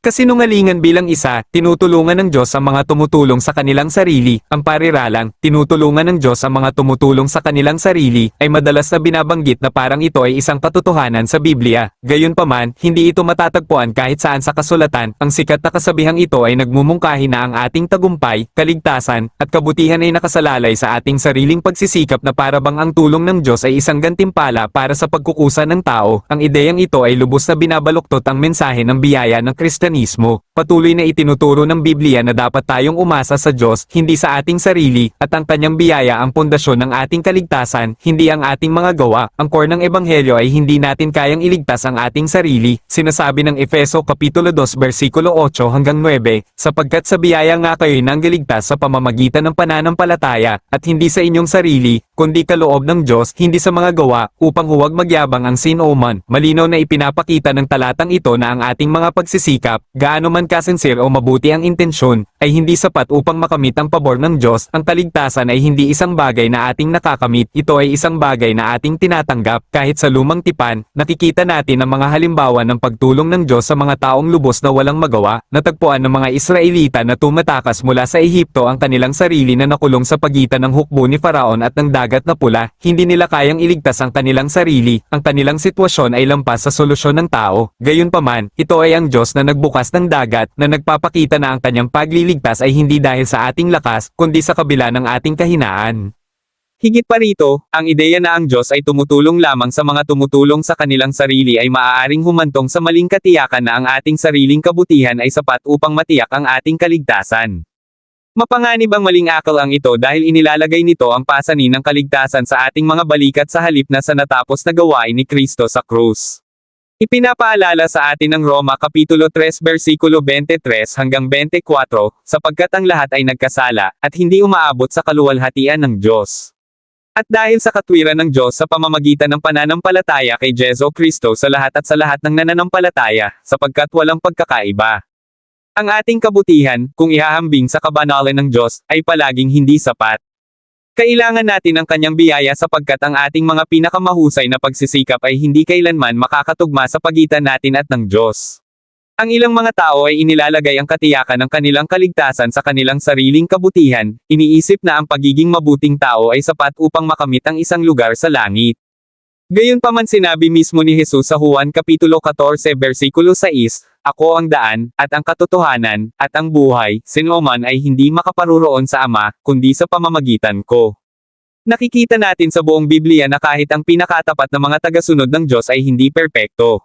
Kasinungalingan bilang isa, tinutulungan ng Diyos ang mga tumutulong sa kanilang sarili, ang pariralang, tinutulungan ng Diyos ang mga tumutulong sa kanilang sarili, ay madalas na binabanggit na parang ito ay isang katotohanan sa Biblia. Gayunpaman, hindi ito matatagpuan kahit saan sa kasulatan, ang sikat na kasabihang ito ay nagmumungkahi na ang ating tagumpay, kaligtasan, at kabutihan ay nakasalalay sa ating sariling pagsisikap na parabang ang tulong ng Diyos ay isang gantimpala para sa pagkukusa ng tao. Ang ideyang ito ay lubos na binabaluktot ang mensahe ng biyaya ng Kristyanismo. Patuloy na itinuturo ng Biblia na dapat tayong umasa sa Diyos, hindi sa ating sarili, at ang kanyang biyaya ang pundasyon ng ating kaligtasan, hindi ang ating mga gawa. Ang core ng Ebanghelyo ay hindi natin kayang iligtas ang ating sarili, sinasabi ng Efeso Kapitulo 2 versikulo 8 hanggang 9, sapagkat sa biyaya nga kayo'y nanggaligtas sa pamamagitan ng pananampalataya, at hindi sa inyong sarili, kundi kaloob ng Diyos, hindi sa mga gawa, upang huwag magyabang ang sinoman. Malinaw na ipinapakita ng talatang ito na ang ating mga pagsisikap, gaano man kasinsir o mabuti ang intensyon, ay hindi sapat upang makamit ang pabor ng Diyos. Ang kaligtasan ay hindi isang bagay na ating nakakamit, ito ay isang bagay na ating tinatanggap. Kahit sa lumang tipan, nakikita natin ang mga halimbawa ng pagtulong ng Diyos sa mga taong lubos na walang magawa, natagpuan ng mga Israelita na tumatakas mula sa Ehipto ang kanilang sarili na nakulong sa pagitan ng hukbo ni Faraon at ng dagat na pula, hindi nila kayang iligtas ang kanilang sarili, ang kanilang sitwasyon ay lampas sa solusyon ng tao. Gayunpaman, ito ay ang Diyos na nagbukas ng dagat na nagpapakita na ang kanyang pagliligtas ay hindi dahil sa ating lakas, kundi sa kabila ng ating kahinaan. Higit pa rito, ang ideya na ang Diyos ay tumutulong lamang sa mga tumutulong sa kanilang sarili ay maaaring humantong sa maling katiyakan na ang ating sariling kabutihan ay sapat upang matiyak ang ating kaligtasan. Mapanganib ang maling akal ang ito dahil inilalagay nito ang pasanin ng kaligtasan sa ating mga balikat sa halip na sa natapos na gawain ni Kristo sa krus. Ipinapaalala sa atin ng Roma Kapitulo 3 versikulo 23 hanggang 24, sapagkat ang lahat ay nagkasala, at hindi umaabot sa kaluwalhatian ng Diyos. At dahil sa katwiran ng Diyos sa pamamagitan ng pananampalataya kay Jeso Kristo sa lahat at sa lahat ng nananampalataya, sapagkat walang pagkakaiba. Ang ating kabutihan, kung ihahambing sa kabanalan ng Diyos, ay palaging hindi sapat. Kailangan natin ang kanyang biyaya sapagkat ang ating mga pinakamahusay na pagsisikap ay hindi kailanman makakatugma sa pagitan natin at ng Diyos. Ang ilang mga tao ay inilalagay ang katiyakan ng kanilang kaligtasan sa kanilang sariling kabutihan, iniisip na ang pagiging mabuting tao ay sapat upang makamit ang isang lugar sa langit. Gayunpaman sinabi mismo ni Jesus sa Juan Kapitulo 14 versikulo 6, Ako ang daan, at ang katotohanan, at ang buhay, sinuman ay hindi makaparuroon sa Ama, kundi sa pamamagitan ko. Nakikita natin sa buong Biblia na kahit ang pinakatapat na mga tagasunod ng Diyos ay hindi perpekto.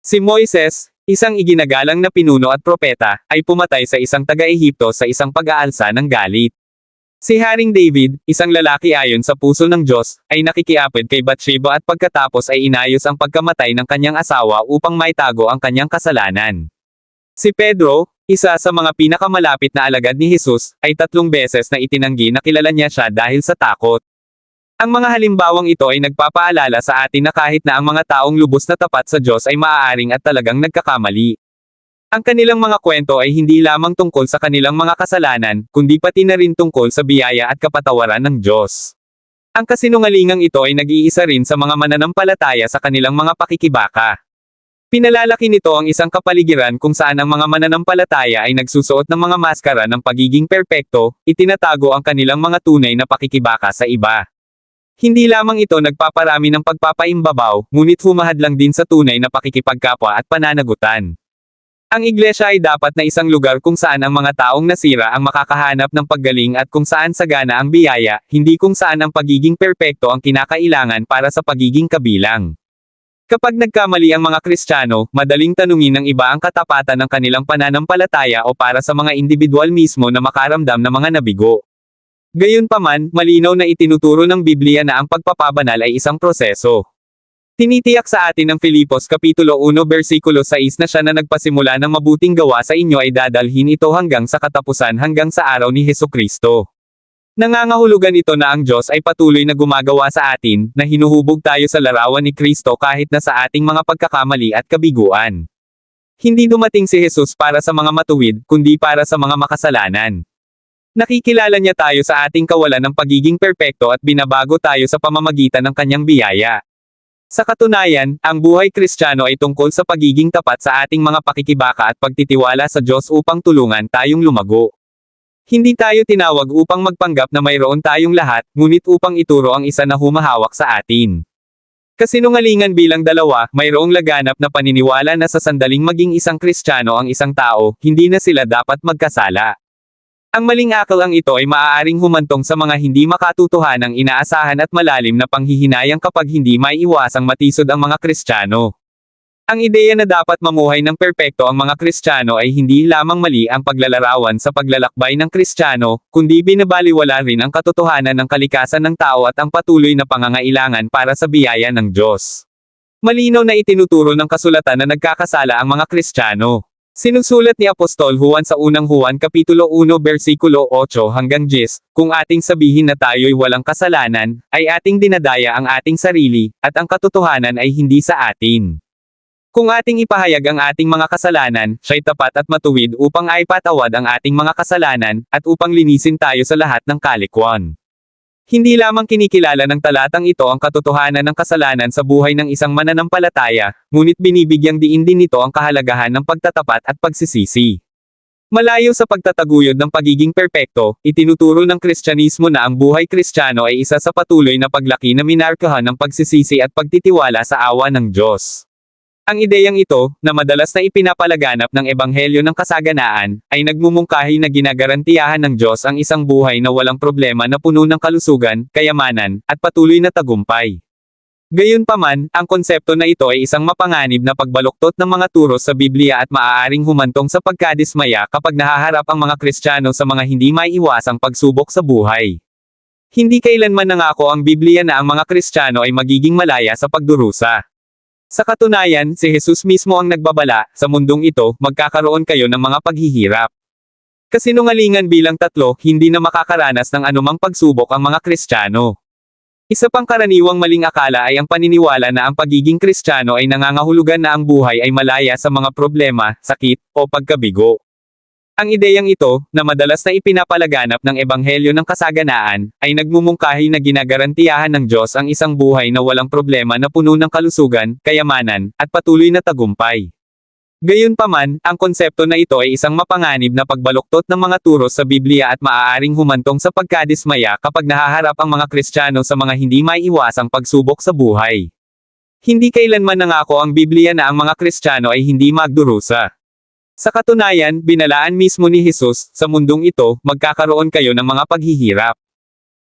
Si Moises, isang iginagalang na pinuno at propeta, ay pumatay sa isang taga-Ehipto sa isang pag-aalsa ng galit. Si Haring David, isang lalaki ayon sa puso ng Diyos, ay nakikiapid kay Bathsheba at pagkatapos ay inayos ang pagkamatay ng kanyang asawa upang maitago ang kanyang kasalanan. Si Pedro, isa sa mga pinakamalapit na alagad ni Jesus, ay tatlong beses na itinanggi na kilala niya siya dahil sa takot. Ang mga halimbawang ito ay nagpapaalala sa atin na kahit na ang mga taong lubos na tapat sa Diyos ay maaaring at talagang nagkakamali. Ang kanilang mga kwento ay hindi lamang tungkol sa kanilang mga kasalanan, kundi pati na rin tungkol sa biyaya at kapatawaran ng Diyos. Ang kasinungalingang ito ay nag-iisa rin sa mga mananampalataya sa kanilang mga pakikibaka. Pinalalaki nito ang isang kapaligiran kung saan ang mga mananampalataya ay nagsusuot ng mga maskara ng pagiging perpekto, itinatago ang kanilang mga tunay na pakikibaka sa iba. Hindi lamang ito nagpaparami ng pagpapaimbabaw, ngunit humahad lang din sa tunay na pakikipagkapwa at pananagutan. Ang iglesia ay dapat na isang lugar kung saan ang mga taong nasira ang makakahanap ng paggaling at kung saan sagana ang biyaya, hindi kung saan ang pagiging perpekto ang kinakailangan para sa pagiging kabilang. Kapag nagkamali ang mga Kristiyano, madaling tanungin ng iba ang katapatan ng kanilang pananampalataya o para sa mga individual mismo na makaramdam ng mga nabigo. Gayunpaman, malinaw na itinuturo ng Biblia na ang pagpapabanal ay isang proseso. Tinitiyak sa atin ng Filipos Kapitulo 1 versikulo 6 na siya na nagpasimula ng mabuting gawa sa inyo ay dadalhin ito hanggang sa katapusan hanggang sa araw ni Heso Kristo. Nangangahulugan ito na ang Diyos ay patuloy na gumagawa sa atin, na hinuhubog tayo sa larawan ni Kristo kahit na sa ating mga pagkakamali at kabiguan. Hindi dumating si Jesus para sa mga matuwid, kundi para sa mga makasalanan. Nakikilala niya tayo sa ating kawalan ng pagiging perpekto at binabago tayo sa pamamagitan ng kanyang biyaya. Sa katunayan, ang buhay kristyano ay tungkol sa pagiging tapat sa ating mga pakikibaka at pagtitiwala sa Diyos upang tulungan tayong lumago. Hindi tayo tinawag upang magpanggap na mayroon tayong lahat, ngunit upang ituro ang isa na humahawak sa atin. Kasinungalingan bilang dalawa, mayroong laganap na paniniwala na sa sandaling maging isang kristyano ang isang tao, hindi na sila dapat magkasala. Ang maling akal ang ito ay maaaring humantong sa mga hindi makatutuhanang inaasahan at malalim na panghihinayang kapag hindi may iwasang matisod ang mga kristyano. Ang ideya na dapat mamuhay ng perpekto ang mga kristyano ay hindi lamang mali ang paglalarawan sa paglalakbay ng kristyano, kundi binabaliwala rin ang katotohanan ng kalikasan ng tao at ang patuloy na pangangailangan para sa biyaya ng Diyos. Malinaw na itinuturo ng kasulatan na nagkakasala ang mga kristyano. Sinusulat ni Apostol Juan sa unang Juan Kapitulo 1 versikulo 8 hanggang 10, kung ating sabihin na tayo'y walang kasalanan, ay ating dinadaya ang ating sarili, at ang katotohanan ay hindi sa atin. Kung ating ipahayag ang ating mga kasalanan, siya'y tapat at matuwid upang aipatawad ang ating mga kasalanan, at upang linisin tayo sa lahat ng kalikwan. Hindi lamang kinikilala ng talatang ito ang katotohanan ng kasalanan sa buhay ng isang mananampalataya, ngunit binibigyang diin din nito ang kahalagahan ng pagtatapat at pagsisisi. Malayo sa pagtataguyod ng pagiging perpekto, itinuturo ng Kristyanismo na ang buhay Kristiyano ay isa sa patuloy na paglaki na minarkahan ng pagsisisi at pagtitiwala sa awa ng Diyos. Ang ideyang ito, na madalas na ipinapalaganap ng Ebanghelyo ng Kasaganaan, ay nagmumungkahi na ginagarantiyahan ng Diyos ang isang buhay na walang problema na puno ng kalusugan, kayamanan, at patuloy na tagumpay. Gayunpaman, ang konsepto na ito ay isang mapanganib na pagbaluktot ng mga turo sa Biblia at maaaring humantong sa pagkadismaya kapag nahaharap ang mga Kristiyano sa mga hindi maiiwasang pagsubok sa buhay. Hindi kailanman nangako ang Biblia na ang mga Kristiyano ay magiging malaya sa pagdurusa. Sa katunayan, si Jesus mismo ang nagbabala, sa mundong ito, magkakaroon kayo ng mga paghihirap. Kasinungalingan bilang tatlo, hindi na makakaranas ng anumang pagsubok ang mga Kristiyano. Isa pang karaniwang maling akala ay ang paniniwala na ang pagiging Kristiyano ay nangangahulugan na ang buhay ay malaya sa mga problema, sakit, o pagkabigo. Ang ideyang ito, na madalas na ipinapalaganap ng Ebanghelyo ng Kasaganaan, ay nagmumungkahi na ginagarantiyahan ng Diyos ang isang buhay na walang problema na puno ng kalusugan, kayamanan, at patuloy na tagumpay. Gayunpaman, ang konsepto na ito ay isang mapanganib na pagbaluktot ng mga turo sa Biblia at maaaring humantong sa pagkadismaya kapag nahaharap ang mga Kristiyano sa mga hindi maiiwasang pagsubok sa buhay. Hindi kailanman nangako ang Biblia na ang mga Kristiyano ay hindi magdurusa. Sa katunayan, binalaan mismo ni Jesus, sa mundong ito, magkakaroon kayo ng mga paghihirap.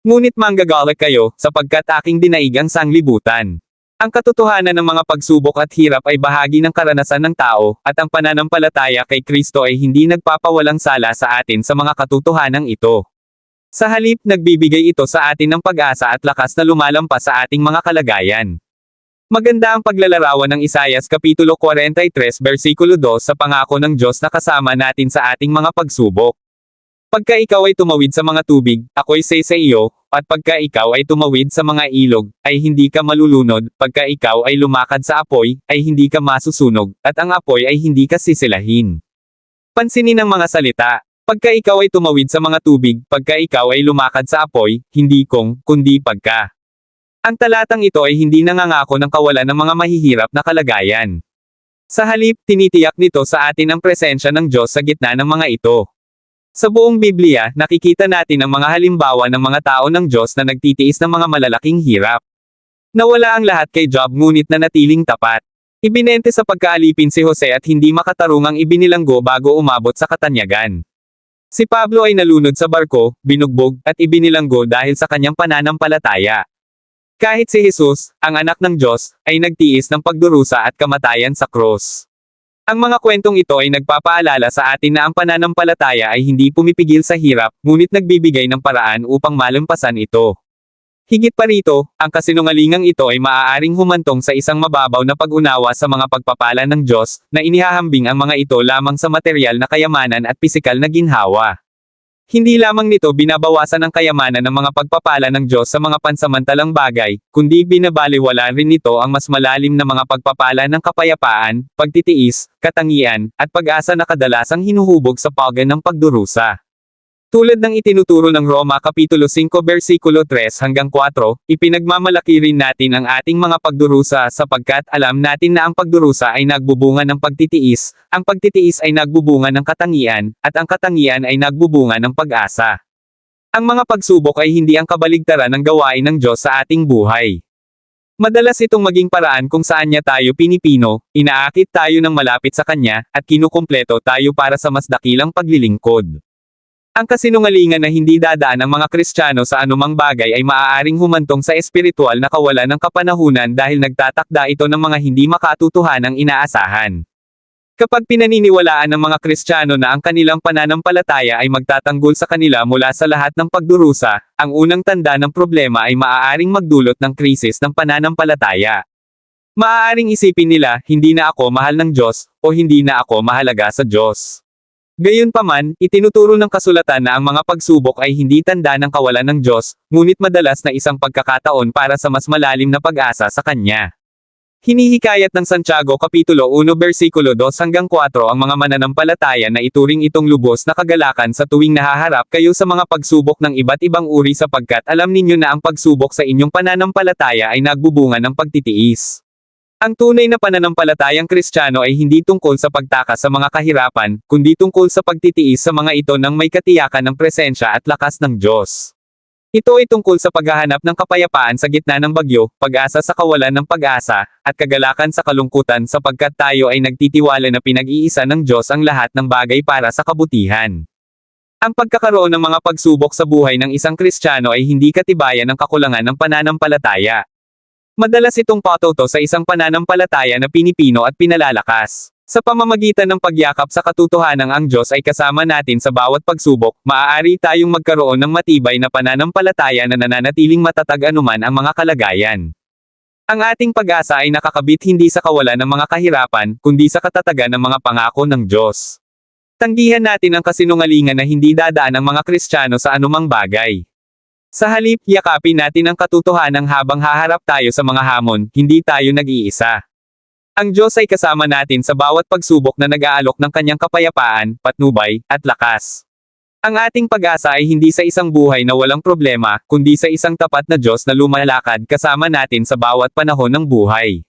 Ngunit manggagalit kayo, sapagkat aking dinaig ang sanglibutan. Ang katotohanan ng mga pagsubok at hirap ay bahagi ng karanasan ng tao, at ang pananampalataya kay Kristo ay hindi nagpapawalang sala sa atin sa mga katotohanang ito. Sa halip, nagbibigay ito sa atin ng pag-asa at lakas na lumalampas sa ating mga kalagayan. Maganda ang paglalarawan ng Isayas Kapitulo 43 versikulo 2 sa pangako ng Diyos na kasama natin sa ating mga pagsubok. Pagka ikaw ay tumawid sa mga tubig, ako'y say sa iyo, at pagka ikaw ay tumawid sa mga ilog, ay hindi ka malulunod, pagka ikaw ay lumakad sa apoy, ay hindi ka masusunog, at ang apoy ay hindi ka sisilahin. Pansinin ang mga salita. Pagka ikaw ay tumawid sa mga tubig, pagka ikaw ay lumakad sa apoy, hindi kung, kundi pagka. Ang talatang ito ay hindi nangangako ng kawalan ng mga mahihirap na kalagayan. Sa halip, tinitiyak nito sa atin ang presensya ng Diyos sa gitna ng mga ito. Sa buong Biblia, nakikita natin ang mga halimbawa ng mga tao ng Diyos na nagtitiis ng mga malalaking hirap. Nawala ang lahat kay Job ngunit na natiling tapat. Ibinente sa pagkaalipin si Jose at hindi makatarungang ibinilanggo bago umabot sa katanyagan. Si Pablo ay nalunod sa barko, binugbog, at ibinilanggo dahil sa kanyang pananampalataya. Kahit si Jesus, ang anak ng Diyos, ay nagtiis ng pagdurusa at kamatayan sa cross. Ang mga kwentong ito ay nagpapaalala sa atin na ang pananampalataya ay hindi pumipigil sa hirap, ngunit nagbibigay ng paraan upang malampasan ito. Higit pa rito, ang kasinungalingang ito ay maaaring humantong sa isang mababaw na pag-unawa sa mga pagpapala ng Diyos, na inihahambing ang mga ito lamang sa material na kayamanan at pisikal na ginhawa. Hindi lamang nito binabawasan ang kayamanan ng mga pagpapala ng Diyos sa mga pansamantalang bagay, kundi binabaliwala rin nito ang mas malalim na mga pagpapala ng kapayapaan, pagtitiis, katangian, at pag-asa na kadalasang hinuhubog sa pagan ng pagdurusa. Tulad ng itinuturo ng Roma Kapitulo 5 versikulo 3 hanggang 4, ipinagmamalaki rin natin ang ating mga pagdurusa sapagkat alam natin na ang pagdurusa ay nagbubunga ng pagtitiis, ang pagtitiis ay nagbubunga ng katangian, at ang katangian ay nagbubunga ng pag-asa. Ang mga pagsubok ay hindi ang kabaligtaran ng gawain ng Diyos sa ating buhay. Madalas itong maging paraan kung saan niya tayo pinipino, inaakit tayo ng malapit sa Kanya, at kinukumpleto tayo para sa mas dakilang paglilingkod. Ang kasinungalingan na hindi dadaan ng mga Kristiyano sa anumang bagay ay maaaring humantong sa espiritual na kawalan ng kapanahunan dahil nagtatakda ito ng mga hindi makatutuhanang inaasahan. Kapag pinaniniwalaan ng mga Kristiyano na ang kanilang pananampalataya ay magtatanggol sa kanila mula sa lahat ng pagdurusa, ang unang tanda ng problema ay maaaring magdulot ng krisis ng pananampalataya. Maaaring isipin nila, hindi na ako mahal ng Diyos, o hindi na ako mahalaga sa Diyos. Gayunpaman, itinuturo ng kasulatan na ang mga pagsubok ay hindi tanda ng kawalan ng Diyos, ngunit madalas na isang pagkakataon para sa mas malalim na pag-asa sa Kanya. Hinihikayat ng Santiago Kapitulo 1 versikulo 2 hanggang 4 ang mga mananampalataya na ituring itong lubos na kagalakan sa tuwing nahaharap kayo sa mga pagsubok ng iba't ibang uri sapagkat alam ninyo na ang pagsubok sa inyong pananampalataya ay nagbubunga ng pagtitiis. Ang tunay na pananampalatayang Kristiyano ay hindi tungkol sa pagtakas sa mga kahirapan, kundi tungkol sa pagtitiis sa mga ito ng may katiyakan ng presensya at lakas ng Diyos. Ito ay tungkol sa paghahanap ng kapayapaan sa gitna ng bagyo, pag-asa sa kawalan ng pag-asa, at kagalakan sa kalungkutan sapagkat tayo ay nagtitiwala na pinag-iisa ng Diyos ang lahat ng bagay para sa kabutihan. Ang pagkakaroon ng mga pagsubok sa buhay ng isang Kristiyano ay hindi katibayan ng kakulangan ng pananampalataya. Madalas itong patoto sa isang pananampalataya na pinipino at pinalalakas. Sa pamamagitan ng pagyakap sa katotohanang ang Diyos ay kasama natin sa bawat pagsubok, maaari tayong magkaroon ng matibay na pananampalataya na nananatiling matatag anuman ang mga kalagayan. Ang ating pag-asa ay nakakabit hindi sa kawalan ng mga kahirapan, kundi sa katatagan ng mga pangako ng Diyos. Tanggihan natin ang kasinungalingan na hindi dadaan ang mga Kristiyano sa anumang bagay. Sa halip, yakapin natin ang katotohanan habang haharap tayo sa mga hamon, hindi tayo nag-iisa. Ang Diyos ay kasama natin sa bawat pagsubok na nag-aalok ng kanyang kapayapaan, patnubay, at lakas. Ang ating pag-asa ay hindi sa isang buhay na walang problema, kundi sa isang tapat na Diyos na lumalakad kasama natin sa bawat panahon ng buhay.